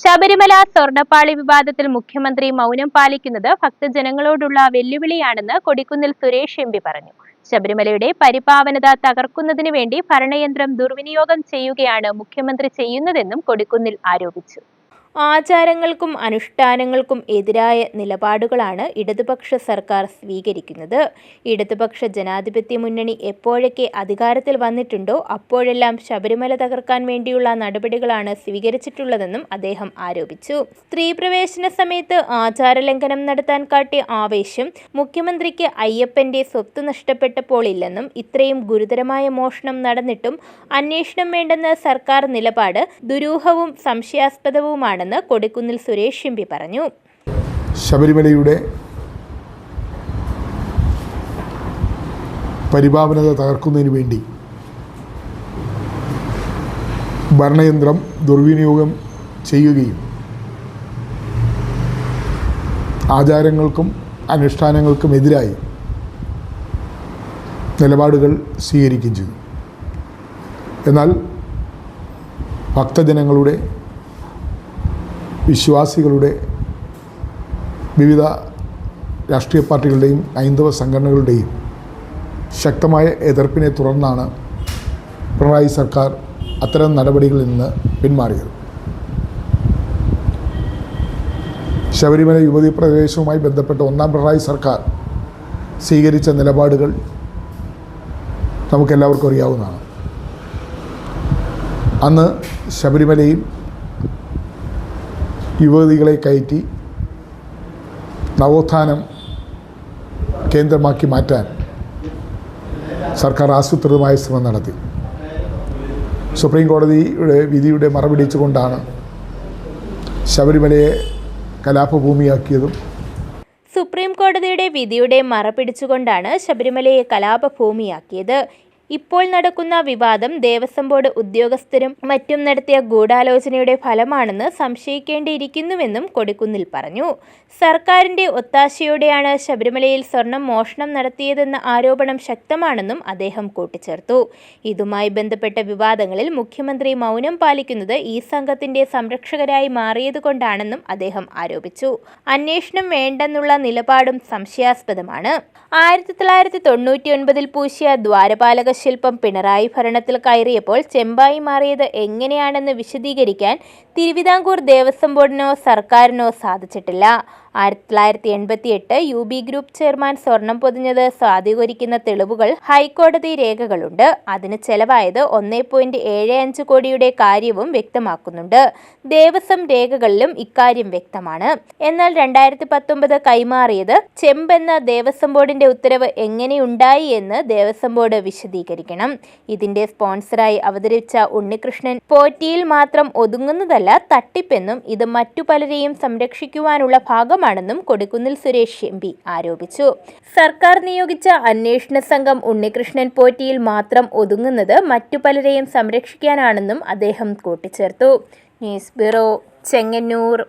ശബരിമല സ്വർണപ്പാളി വിവാദത്തിൽ മുഖ്യമന്ത്രി മൗനം പാലിക്കുന്നത് ഭക്തജനങ്ങളോടുള്ള വെല്ലുവിളിയാണെന്ന് കൊടിക്കുന്നിൽ സുരേഷ് എം പറഞ്ഞു. ശബരിമലയുടെ പരിപാവനത തകർക്കുന്നതിന് വേണ്ടി ഭരണയന്ത്രം ദുർവിനിയോഗം ചെയ്യുകയാണ് മുഖ്യമന്ത്രി ചെയ്യുന്നതെന്നും കൊടിക്കുന്നിൽ ആരോപിച്ചു. ആചാരങ്ങൾക്കും അനുഷ്ഠാനങ്ങൾക്കും എതിരായ നിലപാടുകളാണ് ഇടതുപക്ഷ സർക്കാർ സ്വീകരിക്കുന്നത്. ഇടതുപക്ഷ ജനാധിപത്യ മുന്നണി എപ്പോഴൊക്കെ അധികാരത്തിൽ വന്നിട്ടുണ്ടോ അപ്പോഴെല്ലാം ശബരിമല തകർക്കാൻ വേണ്ടിയുള്ള നടപടികളാണ് സ്വീകരിച്ചിട്ടുള്ളതെന്നും അദ്ദേഹം ആരോപിച്ചു. സ്ത്രീ പ്രവേശന സമയത്ത് ആചാരലംഘനം നടത്താൻ കാട്ടിയ ആവേശം മുഖ്യമന്ത്രിക്ക് അയ്യപ്പന്റെ സ്വത്ത് നഷ്ടപ്പെട്ടപ്പോൾ ഇല്ലെന്നും ഇത്രയും ഗുരുതരമായ മോഷണം നടന്നിട്ടും അന്വേഷണം വേണ്ടെന്ന സർക്കാർ നിലപാട് ദുരൂഹവും സംശയാസ്പദവുമാണ് ആണെന്ന് കൊടിക്കുന്നിൽ സുരേഷ് എം പറഞ്ഞു. ശബരിമലയുടെ പരിപാവനത തകർക്കുന്നതിന് വേണ്ടി ഭരണയന്ത്രം ദുർവിനിയോഗം ചെയ്യുകയും ആചാരങ്ങൾക്കും അനുഷ്ഠാനങ്ങൾക്കും എതിരായി നിലപാടുകൾ സ്വീകരിക്കുകയും ചെയ്തു. എന്നാൽ ഭക്തജനങ്ങളുടെ വിശ്വാസികളുടെ വിവിധ രാഷ്ട്രീയ പാർട്ടികളുടെയും ഹൈന്ദവ സംഘടനകളുടെയും ശക്തമായ എതിർപ്പിനെ തുടർന്നാണ് പിണറായി സർക്കാർ അത്തരം നടപടികളിൽ നിന്ന് പിന്മാറിയത്. ശബരിമല യുവതി പ്രവേശവുമായി ബന്ധപ്പെട്ട് ഒന്നാം പിണറായി സർക്കാർ സ്വീകരിച്ച നിലപാടുകൾ നമുക്കെല്ലാവർക്കും അറിയാവുന്നതാണ്. അന്ന് ശബരിമലയിൽ യുവതികളെ കയറ്റി നവോത്ഥാനം കേന്ദ്രമാക്കി മാറ്റാൻ സർക്കാർ ആസൂത്രിതമായ ശ്രമം നടത്തി. സുപ്രീം കോടതിയുടെ വിധിയുടെ മറപിടിച്ചുകൊണ്ടാണ് ശബരിമലയെ കലാപഭൂമിയാക്കിയതും സുപ്രീം കോടതിയുടെ വിധിയുടെ മറപിടിച്ചുകൊണ്ടാണ് ശബരിമലയെ കലാപഭൂമിയാക്കിയത്. ഇപ്പോൾ നടക്കുന്ന വിവാദം ദേവസ്വം ബോർഡ് ഉദ്യോഗസ്ഥരും മറ്റും നടത്തിയ ഗൂഢാലോചനയുടെ ഫലമാണെന്ന് സംശയിക്കേണ്ടിയിരിക്കുന്നുവെന്നും കൊടിക്കുന്നിൽ പറഞ്ഞു. സർക്കാരിന്റെ ഒത്താശയോടെയാണ് ശബരിമലയിൽ സ്വർണം മോഷണം നടത്തിയതെന്ന ആരോപണം ശക്തമാണെന്നും അദ്ദേഹം കൂട്ടിച്ചേർത്തു. ഇതുമായി ബന്ധപ്പെട്ട വിവാദങ്ങളിൽ മുഖ്യമന്ത്രി മൗനം പാലിക്കുന്നത് ഈ സംഘത്തിന്റെ സംരക്ഷകരായി മാറിയതുകൊണ്ടാണെന്നും അദ്ദേഹം ആരോപിച്ചു. അന്വേഷണം വേണ്ടെന്നുള്ള നിലപാടും സംശയാസ്പദമാണ്. ആയിരത്തി തൊള്ളായിരത്തി തൊണ്ണൂറ്റി പൂശിയ ദ്വാരപാലക ശില്പം പിണറായി ഭരണത്തിൽ കയറിയപ്പോൾ ചെമ്പായി മാറിയത് എങ്ങനെയാണെന്ന് വിശദീകരിക്കാൻ തിരുവിതാംകൂർ ദേവസ്വം ബോർഡിനോ സർക്കാരിനോ സാധിച്ചിട്ടില്ല. ആയിരത്തി തൊള്ളായിരത്തി എൺപത്തി എട്ട് യു ബി ഗ്രൂപ്പ് ചെയർമാൻ സ്വർണം പൊതിഞ്ഞത് സ്വാധീകരിക്കുന്ന തെളിവുകൾ ഹൈക്കോടതി രേഖകളുണ്ട്. അതിന് ചെലവായത് ഒന്നേ പോയിന്റ് ഏഴ് അഞ്ച് കോടിയുടെ കാര്യവും വ്യക്തമാക്കുന്നുണ്ട്. ദേവസ്വം രേഖകളിലും ഇക്കാര്യം വ്യക്തമാണ്. എന്നാൽ രണ്ടായിരത്തി പത്തൊമ്പത് കൈമാറിയത് ചെമ്പെന്ന ദേവസ്വം ബോർഡിന്റെ ഉത്തരവ് എങ്ങനെയുണ്ടായി എന്ന് ദേവസ്വം ബോർഡ് വിശദീകരിക്കണം. ഇതിന്റെ സ്പോൺസറായി അവതരിച്ച ഉണ്ണികൃഷ്ണൻ പോറ്റിയിൽ മാത്രം ഒതുങ്ങുന്നതല്ല തട്ടിപ്പെന്നും ഇത് മറ്റു പലരെയും സംരക്ഷിക്കുവാനുള്ള ഭാഗം ഭാഗമാണെന്നും കൊടിക്കുന്നിൽ സുരേഷ് എം ആരോപിച്ചു. സർക്കാർ നിയോഗിച്ച അന്വേഷണ സംഘം ഉണ്ണികൃഷ്ണൻ പോറ്റിയിൽ മാത്രം ഒതുങ്ങുന്നത് മറ്റു പലരെയും സംരക്ഷിക്കാനാണെന്നും അദ്ദേഹം കൂട്ടിച്ചേർത്തു. News bureau Chengannur.